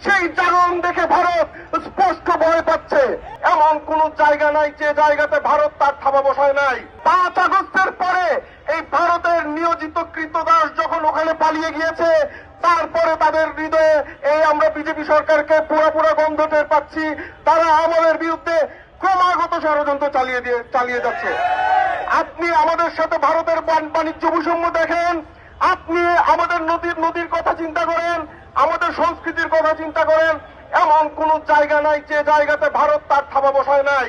সেই জাগরণ দেখে ভারত স্পষ্ট ভয় পাচ্ছে। এমন কোন জায়গা নাই যে জায়গাতে ভারত তার থাবা বসায় নাই। পাঁচ আগস্টের পরে এই ভারতের নিয়োজিত কৃতদাস যখন ওখানে পালিয়ে গিয়েছে, তারপরে তাদের হৃদয়ে এই আমরা বিজেপি সরকারকে পুরো পুরো গন্ধ টের পাচ্ছি। তারা আমাদের বিরুদ্ধে ক্রমাগত ষড়যন্ত্র চালিয়ে দিয়ে চালিয়ে যাচ্ছে। আপনি আমাদের সাথে ভারতের বাণ- বাণিজ্য বৈষম্য দেখেন। আপনি আমাদের নদীর নদীর কথা চিন্তা করেন, আমাদের সংস্কৃতির কথা চিন্তা করেন, এমন কোন জায়গা নাই যে জায়গাতে ভারত তার থাবা বসায় নাই।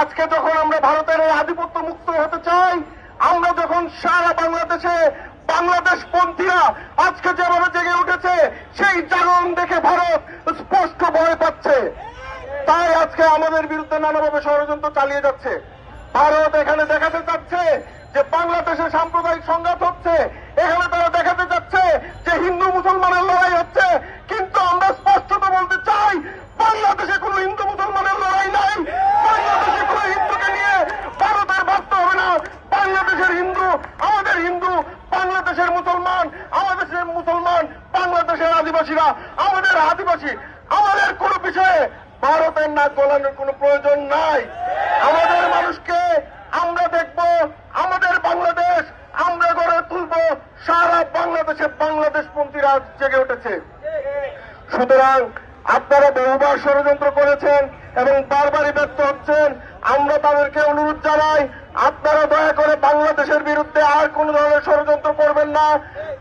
আজকে যখন আমরা ভারতের এই আধিপত্য মুক্ত হতে চাই, আমরা যখন সারা বাংলাদেশে বাংলাদেশ পন্থীরা আজকে যেভাবে জেগে উঠেছে, সেই জাগরণ দেখে ভারত স্পষ্ট ভয় পাচ্ছে। তাই আজকে আমাদের বিরুদ্ধে নানাভাবে ষড়যন্ত্র চালিয়ে যাচ্ছে। ভারত এখানে চাচ্ছে যে বাংলাদেশে সাম্প্রদায়িক সংঘাত হচ্ছে, এখানে তারা দেখাতে চাচ্ছে যে হিন্দু মুসলমানের লড়াই হচ্ছে। কিন্তু আমরা স্পষ্টত বলতে চাই, বাংলাদেশে কোনো হিন্দু মুসলমানের লড়াই নাই। বাংলাদেশে কোনো হিন্দুকে নিয়ে ভারতের ভাবতে হবে না। বাংলাদেশের হিন্দু, আমাদের হিন্দু, বাংলাদেশের মুসলমান, আমাদের মুসলমান, বাংলাদেশের আদিবাসীরা, আমাদের আদিবাসী। আমাদের কোনো বিষয়ে ভারতের নাক গলানোর কোনো প্রয়োজন নাই। আমাদের মানুষকে আমরা দেখব আমাদের বাংলাদেশ আমরা গড়ে তুলব সারা বাংলাদেশে বাংলাদেশপন্থীরা জেগে উঠেছে। সুতরাং আপনারা বহুবার ষড়যন্ত্র করেছেন এবং বারবারই ব্যর্থ হচ্ছেন। আমরা তাদেরকে অনুরোধ জানাই, আপনারা দয়া করে বাংলাদেশের বিরুদ্ধে আর কোন ধরনের ষড়যন্ত্র করবেন না।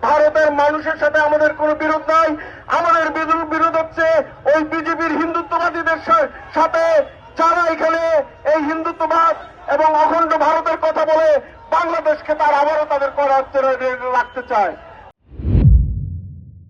ভারতের মানুষের সাথে আমাদের কোনো বিরোধ নাই। আমাদের বিরোধ হচ্ছে ওই বিজেপির হিন্দুত্ববাদীদের সাথে যারা এখানে এই হিন্দুত্ববাদ এবং অখণ্ড ভারতের কথা বলে বাংলাদেশকে তার আবারও তাদের করার রাখতে চায়।